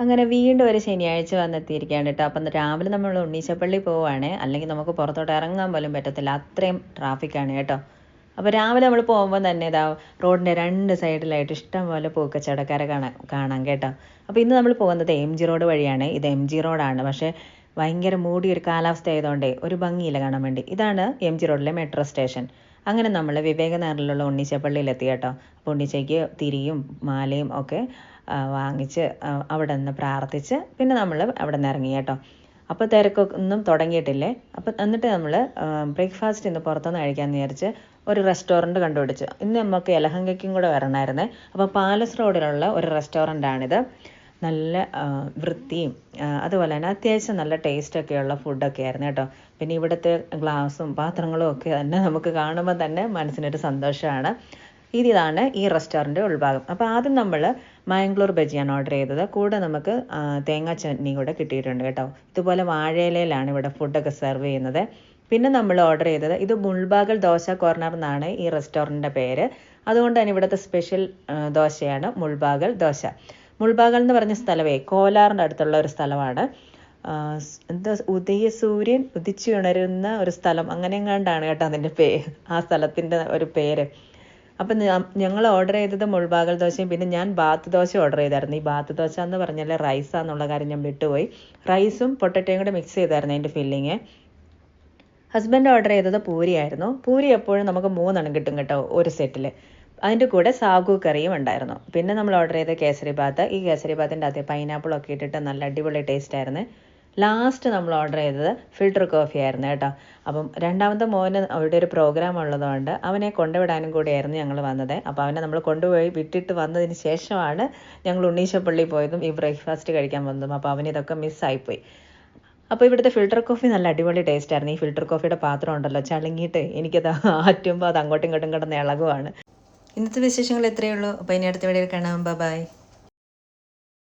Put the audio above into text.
അങ്ങനെ വീണ്ടും ഒരു ശനിയാഴ്ച വന്നെത്തിയിരിക്കുകയാണ് കേട്ടോ. അപ്പം രാവിലെ നമ്മൾ ഉണ്ണീശപ്പള്ളി പോവുകയാണ്. അല്ലെങ്കിൽ നമുക്ക് പുറത്തോട്ട് ഇറങ്ങാൻ പോലും പറ്റത്തില്ല. അത്രയും ട്രാഫിക്കാണ് കേട്ടോ. അപ്പോൾ രാവിലെ നമ്മൾ പോകുമ്പോൾ തന്നെ ഇതാ റോഡിന്റെ രണ്ട് സൈഡിലായിട്ട് ഇഷ്ടം പോലെ പൂക്കച്ചടക്കാരെ കാണാൻ കാണാം കേട്ടോ. അപ്പോൾ ഇന്ന് നമ്മൾ പോകുന്നത് എം ജി റോഡ് വഴിയാണ്. ഇത് എം ജി റോഡാണ്. പക്ഷേ ഭയങ്കര മൂടിയൊരു കാലാവസ്ഥ ആയതുകൊണ്ടേ ഒരു ഭംഗിയില്ല കാണാൻ വേണ്ടി. ഇതാണ് എം ജി റോഡിലെ മെട്രോ സ്റ്റേഷൻ. അങ്ങനെ നമ്മൾ വിവേകനഗറിലുള്ള ഉണ്ണീശപ്പള്ളിയിലെത്തി കേട്ടോ. അപ്പോൾ ഉണ്ണീശയ്ക്ക് തിരിയും മാലയും ഒക്കെ വാങ്ങിച്ച് അവിടെ നിന്ന് പ്രാർത്ഥിച്ച് പിന്നെ നമ്മൾ അവിടെ നിന്ന് ഇറങ്ങി കേട്ടോ. അപ്പോൾ തിരക്കൊന്നും തുടങ്ങിയിട്ടില്ലേ? അപ്പോൾ എന്നിട്ട് നമ്മൾ ബ്രേക്ക്ഫാസ്റ്റ് ഇന്ന് പുറത്തുനിന്ന് കഴിക്കാമെന്ന് വിചാരിച്ച് ഒരു റെസ്റ്റോറന്റ് കണ്ടുപിടിച്ചു. ഇന്ന് നമുക്ക് യലഹങ്കയ്ക്കും കൂടെ വരണമായിരുന്നേ അപ്പോൾ പാലസ് റോഡിലുള്ള ഒരു റെസ്റ്റോറന്റാണിത് നല്ല വൃത്തിയും അതുപോലെ തന്നെ അത്യാവശ്യം നല്ല ടേസ്റ്റൊക്കെയുള്ള ഫുഡൊക്കെ ആയിരുന്നു കേട്ടോ. പിന്നെ ഇവിടുത്തെ ഗ്ലാസും പാത്രങ്ങളും ഒക്കെ തന്നെ നമുക്ക് കാണുമ്പോൾ തന്നെ മനസ്സിനൊരു സന്തോഷമാണ് ഇതാണ് ഈ റെസ്റ്റോറന്റ് ഉൾഭാഗം. അപ്പോൾ ആദ്യം നമ്മൾ മാംഗ്ലൂർ ബജിയാണ് ഓർഡർ ചെയ്തത്. കൂടെ നമുക്ക് തേങ്ങാ ചട്നി കൂടെ കിട്ടിയിട്ടുണ്ട് കേട്ടോ. ഇതുപോലെ വാഴയിലയിലാണ് ഇവിടെ ഫുഡൊക്കെ സെർവ് ചെയ്യുന്നത്. പിന്നെ നമ്മൾ ഓർഡർ ചെയ്തത് ഇത് മുൾബാഗൽ ദോശ കോർണർ എന്നാണ് ഈ റെസ്റ്റോറന്റിന്റെ പേര്. അതുകൊണ്ട് തന്നെ ഇവിടുത്തെ സ്പെഷ്യൽ ദോശയാണ് മുൾബാഗൽ ദോശ. മുൾബാഗൽ എന്ന് പറഞ്ഞ സ്ഥലമേ കോലാറിന്റെ അടുത്തുള്ള ഒരു സ്ഥലമാണ്. എന്താ ഉദയ സൂര്യൻ ഉദിച്ചുണരുന്ന ഒരു സ്ഥലം. അങ്ങനെ എങ്ങാണ്ടാണ് കേട്ടോ അതിന്റെ പേ ആ സ്ഥലത്തിന്റെ ഒരു പേര്. അപ്പം ഞങ്ങൾ ഓർഡർ ചെയ്തത് മുൾബാഗൽ ദോശയും പിന്നെ ഞാൻ ബാത്ത് ദോശ ഓർഡർ ചെയ്തായിരുന്നു. ഈ ബാത്ത് ദോശ എന്ന് പറഞ്ഞാൽ റൈസാന്നുള്ള കാര്യം ഞാൻ വിട്ടുപോയി. റൈസും പൊട്ടറ്റോയും കൂടെ മിക്സ് ചെയ്തായിരുന്നു അതിന്റെ ഫില്ലിങ് ഹസ്ബൻഡ് ഓർഡർ ചെയ്തത് പൂരിയായിരുന്നു പൂരി എപ്പോഴും നമുക്ക് മൂന്നെണ്ണം കിട്ടും കേട്ടോ ഒരു സെറ്റിൽ അതിന്റെ കൂടെ സാഗു കറിയും ഉണ്ടായിരുന്നു. പിന്നെ നമ്മൾ ഓർഡർ ചെയ്ത കേസരി ബാത്ത് ഈ കേസരി ബാത്തിന്റെ അകത്ത് പൈനാപ്പിൾ ഒക്കെ ഇട്ടിട്ട് നല്ല അടിപൊളി ടേസ്റ്റ് ആയിരുന്നു. ലാസ്റ്റ് നമ്മൾ ഓർഡർ ചെയ്തത് ഫിൽട്ടർ കോഫി ആയിരുന്നു കേട്ടോ. അപ്പം രണ്ടാമത്തെ മോന് അവിടെ ഒരു പ്രോഗ്രാം ഉള്ളതുകൊണ്ട് അവനെ കൊണ്ടുവിടാനും കൂടിയായിരുന്നു ഞങ്ങൾ വന്നത്. അപ്പോൾ അവനെ നമ്മൾ കൊണ്ടുപോയി വിട്ടിട്ട് വന്നതിന് ശേഷമാണ് ഞങ്ങൾ ഉണ്ണീശപ്പള്ളി പോയതും ഈ ബ്രേക്ക്ഫാസ്റ്റ് കഴിക്കാൻ വന്നതും. അപ്പോൾ അവനിതൊക്കെ മിസ്സായിപ്പോയി അപ്പോൾ ഇവിടുത്തെ ഫിൽട്ടർ കോഫി നല്ല അടിപൊളി ടേസ്റ്റ് ആയിരുന്നു. ഈ ഫിൽട്ടർ കോഫിയുടെ പാത്രം ഉണ്ടല്ലോ ചളുങ്ങിയിട്ട് എനിക്കത് ആറ്റുമ്പോൾ അത് അങ്ങോട്ടും ഇങ്ങോട്ടും കിടന്ന് ഇളകുവാണ്. ഇന്നത്തെ വിശേഷങ്ങൾ എത്രയേ ഉള്ളൂ. അപ്പോൾ ഇനി അടുത്ത വീഡിയോയിൽ കാണാം. ബൈ